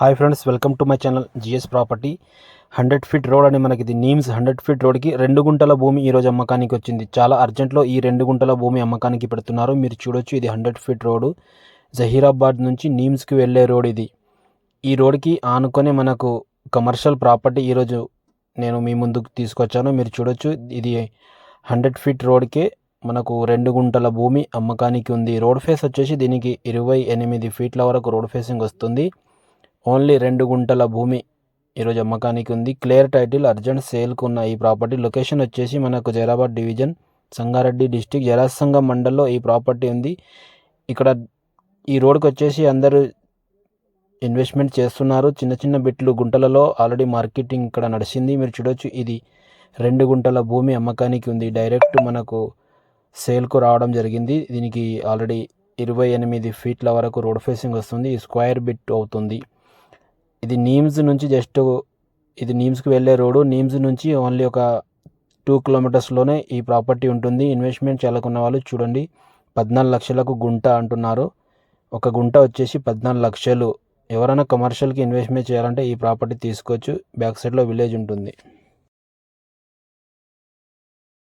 Hi friends welcome to my channel GS property. Hundred feet road అని మనకి ఇది NIMS hundred feet రోడ్కి రెండు గుంటల భూమి ఈరోజు అమ్మకానికి వచ్చింది. చాలా అర్జెంట్లో ఈ రెండు గుంటల భూమి అమ్మకానికి పెడుతున్నారు. మీరు చూడొచ్చు ఇది హండ్రెడ్ ఫీట్ రోడ్. జహీరాబాద్ నుంచి నీమ్స్కి వెళ్ళే రోడ్ ఇది. ఈ రోడ్కి ఆనుకొని మనకు కమర్షియల్ ప్రాపర్టీ ఈరోజు నేను మీ ముందుకు తీసుకొచ్చాను. మీరు చూడొచ్చు ఇది హండ్రెడ్ ఫీట్ రోడ్కే మనకు రెండు గుంటల భూమి అమ్మకానికి ఉంది. రోడ్ ఫేస్ వచ్చేసి దీనికి ఇరవై ఎనిమిది ఫీట్ల వరకు రోడ్ ఫేసింగ్ వస్తుంది. ఓన్లీ రెండు గుంటల భూమి ఈరోజు అమ్మకానికి ఉంది. క్లియర్ టైటిల్ అర్జెంట్ సేల్కు ఉన్న ఈ ప్రాపర్టీ. లొకేషన్ వచ్చేసి మనకు జైరాబాద్ డివిజన్ సంగారెడ్డి డిస్టిక్ జరాసంగం మండల్లో ఈ ప్రాపర్టీ ఉంది. ఇక్కడ ఈ రోడ్కి వచ్చేసి అందరూ ఇన్వెస్ట్మెంట్ చేస్తున్నారు. చిన్న చిన్న బిట్లు గుంటలలో ఆల్రెడీ మార్కెటింగ్ ఇక్కడ నడిచింది. మీరు చూడొచ్చు ఇది రెండు గుంటల భూమి అమ్మకానికి ఉంది. డైరెక్ట్ మనకు సేల్కు రావడం జరిగింది. దీనికి ఆల్రెడీ ఇరవై ఎనిమిది ఫీట్ల వరకు రోడ్ ఫేసింగ్ వస్తుంది. ఈ స్క్వేర్ బిట్ అవుతుంది. ఇది నీమ్స్ నుంచి జస్ట్ ఇది నీమ్స్కి వెళ్ళే రోడ్డు నీమ్స్ నుంచి ఓన్లీ ఒక టూ కిలోమీటర్స్లోనే ఈ ప్రాపర్టీ ఉంటుంది. ఇన్వెస్ట్మెంట్ చేయాలనుకున్న వాళ్ళు చూడండి. పద్నాలుగు లక్షలకు గుంట అంటున్నారు. ఒక గుంట వచ్చేసి పద్నాలుగు లక్షలు. ఎవరైనా కమర్షియల్కి ఇన్వెస్ట్మెంట్ చేయాలంటే ఈ ప్రాపర్టీ తీసుకోవచ్చు. బ్యాక్ సైడ్లో విలేజ్ ఉంటుంది.